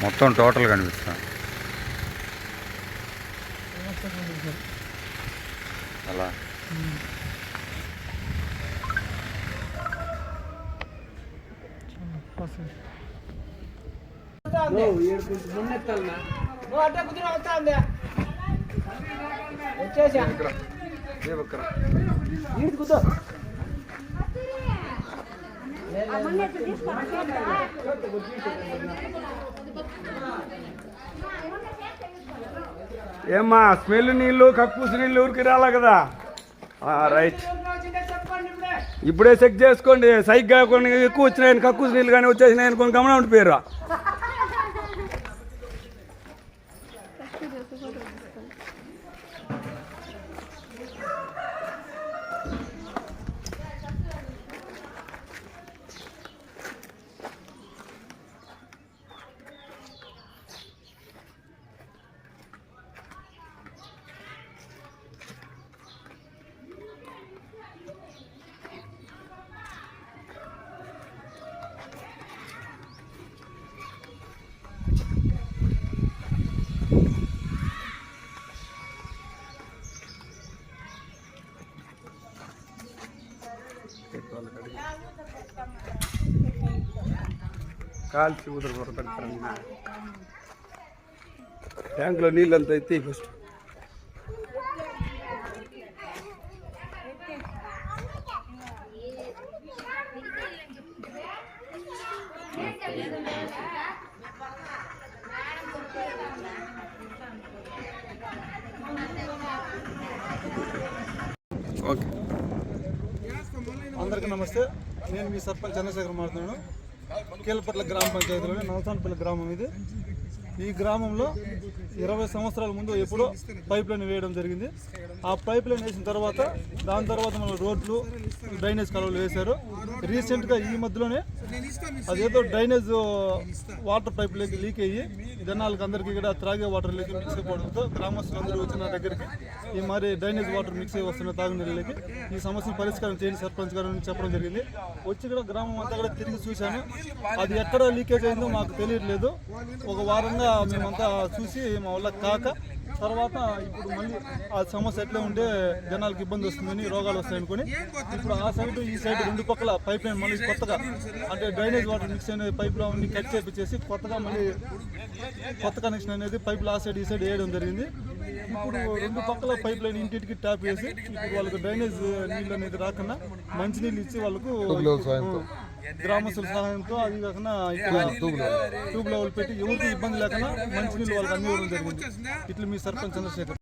మొత్తం టోటల్ కనిపిస్తుంది అలా. నువ్వు వచ్చేసా ఏమ్మా స్మెల్ నీళ్ళు కక్కుసు నీళ్ళు ఊరికి రాలా కదా? రైట్ ఇప్పుడే ఇప్పుడే చెక్ చేసుకోండి సైగ్గా కొన్ని ఎక్కువ వచ్చినాయని కక్కుసు నీళ్ళు కానీ వచ్చేసినాయని కొన్ని గమనం ఉండిపోయారు కాల్చి ఉదర పెడతారు ట్యాంక్లో నీళ్ళు ఎత్తి ఫస్ట్ ఓకే. అందరికీ నమస్తే. నేను మీ సర్పంచ్ చంద్రశేఖర్ మాట్లాడుతున్నాను. కీలపట్ల గ్రామ పంచాయతీలోని నవసానపల్లి గ్రామం ఇది. ఈ గ్రామంలో ఇరవై సంవత్సరాల ముందు ఎప్పుడో పైప్ లైన్ వేయడం జరిగింది. ఆ పైప్ లైన్ వేసిన తర్వాత దాని తర్వాత మన రోడ్లు డ్రైనేజ్ కాలువలు వేశారు. రీసెంట్గా ఈ మధ్యలోనే అదేదో drainage water pipe leak leak అయ్యి జనాలకు అందరికీ కూడా త్రాగే వాటర్ లీక్ మిక్స్ అయిపోవడంతో గ్రామస్తులందరూ వచ్చిన దగ్గరికి ఈ మరి డ్రైనేజ్ వాటర్ మిక్స్ అయ్యి వస్తున్న తాగునీళ్ళకి ఈ సమస్యను పరిష్కారం చేయండి సర్పంచ్ గారు అని చెప్పడం జరిగింది. వచ్చి కూడా గ్రామం అంతా కూడా తిరిగి చూశాను. అది ఎక్కడ లీకేజ్ అయిందో మాకు తెలియట్లేదు. ఒక వారంగా మేమంతా చూసి మా వల్ల కాక తర్వాత ఇప్పుడు మళ్ళీ ఆ సమస్య ఎట్లా ఉంటే జనాలకు ఇబ్బంది వస్తుందని రోగాలు వస్తాయనుకొని ఇప్పుడు ఆ సైడ్ ఈ సైడ్ రెండు పక్కల పైప్ లైన్ మళ్ళీ కొత్తగా అంటే డ్రైనేజ్ వాటర్ మిక్స్ అయిన పైప్లో కట్ చేపించేసి కొత్తగా మళ్ళీ కొత్త కనెక్షన్ అనేది పైపులు ఆ సైడ్ ఈ సైడ్ వేయడం జరిగింది. ఇప్పుడు రెండు పక్కల పైప్ లైన్ ఇంటికి ట్యాప్ వేసి ఇప్పుడు వాళ్ళకి డ్రైనేజ్ నీళ్ళు అనేది రాకుండా మంచినీళ్ళు ఇచ్చి వాళ్ళకు గ్రామస్తుల సహాయంతో అది కాకుండా ఇక్కడ ట్యూబ్ లెవెల్ పెట్టి ఎవరికి ఇబ్బంది లేకుండా మంచినీళ్ళు వాళ్ళకి అందివ్వడం జరిగింది. ఇట్లా మీ సర్పంచ్ చంద్రశేఖర్.